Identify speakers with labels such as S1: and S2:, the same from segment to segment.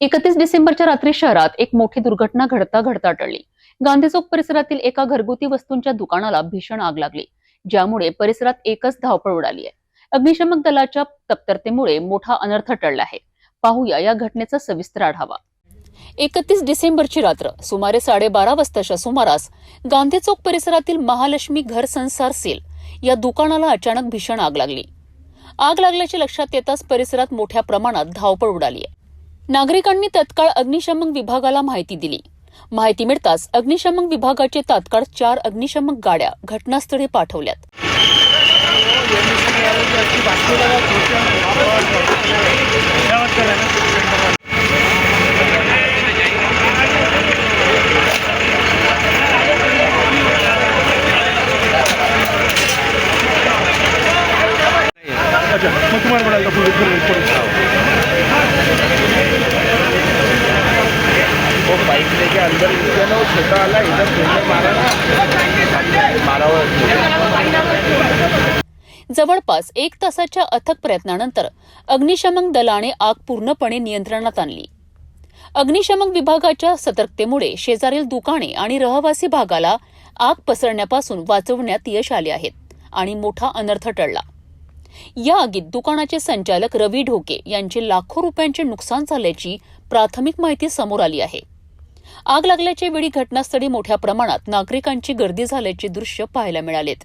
S1: एकतीस डिसेंबरच्या रात्री शहरात एक मोठी दुर्घटना घडता घडता टळली. गांधी चौक परिसरातील एका घरगुती वस्तूंच्या दुकानाला भीषण आग लागली ज्यामुळे परिसरात एकच धावपळ उडाली आहे. अग्निशमक दलाच्या तप्तरतेमुळे मोठा अनर्थ टळला आहे. पाहूया या घटनेचा सविस्तर आढावा. एकतीस डिसेंबरची रात्र सुमारे साडेबारा वाजताच्या सुमारास गांधी चौक परिसरातील महालक्ष्मी घर संसार सेल या दुकानाला अचानक भीषण आग लागली. आग लागल्याचे लक्षात येताच परिसरात मोठ्या प्रमाणात धावपळ उडाली आहे. नागरिकांनी तत्काळ अग्निशमन विभागाला माहिती दिली. माहिती मिळताच अग्निशमन विभागाचे तात्काळ चार अग्निशमक गाड्या घटनास्थळी पाठवल्यात.
S2: अच्छा मग तुम्हाला म्हणाल पुढे
S3: वो बाइक लेके अंदर घुसे ना वो छोटा वाला इधर घूमने मारा ना. मारा हुआ
S1: जवळपास एक तासाच्या अथक प्रयत्नानंतर अग्निशमन दलाने आग पूर्णपणे नियंत्रणात आणली. अग्निशमन विभागाच्या सतर्कतेमुळे शेजारील दुकाने आणि रहिवासी भागाला आग पसरण्यापासून वाचवण्यात यश आले आहेत आणि मोठा अनर्थ टळला. या आगीत दुकानाचे संचालक रवी ढोके यांचे लाखो रुपयांचे नुकसान झाल्याची प्राथमिक माहिती समोर आली आहे. आग लागल्याच्या वेळी घटनास्थळी मोठ्या प्रमाणात नागरिकांची गर्दी झाल्याचे दृश्य पाहायला मिळालेत.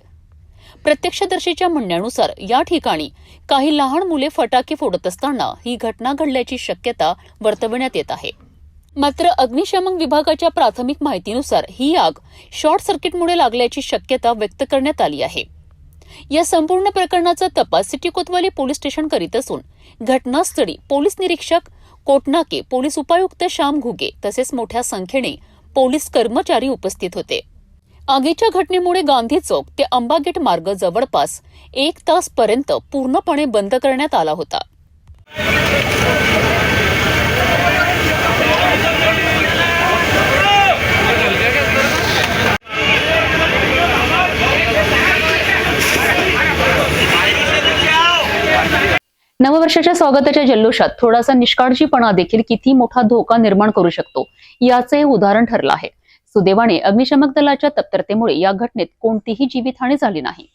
S1: प्रत्यक्षदर्शीच्या म्हणण्यानुसार या ठिकाणी काही लहान मुले फटाके फोडत असताना ही घटना घडल्याची शक्यता वर्तवण्यात येत आहे. मात्र अग्निशमन विभागाच्या प्राथमिक माहितीनुसार ही आग शॉर्ट सर्किटमुळे लागल्याची शक्यता व्यक्त करण्यात आली आहे. या संपूर्ण प्रकरणाचा तपास सिटी कोतवाली पोलीस स्टेशन करीत असून घटनास्थळी पोलीस निरीक्षक कोटनाके पोलीस उपायुक्त श्याम घुगे तसेच मोठ्या संख्येने पोलीस कर्मचारी उपस्थित होते. आगीच्या घटनेमुळे गांधी चौक ते अंबागेट मार्ग जवळपास एक तास पर्यंत पूर्णपणे बंद करण्यात आला होता. नववर्षाच्या स्वागताच्या जल्लोषात थोडासा निष्काळजीपणा देखील किती मोठा धोका निर्माण करू शकतो याचे उदाहरण ठरलं आहे. सुदैवाने अग्निशमक दलाच्या तत्परतेमुळे या घटनेत कोणतीही जीवितहानी झाली नाही.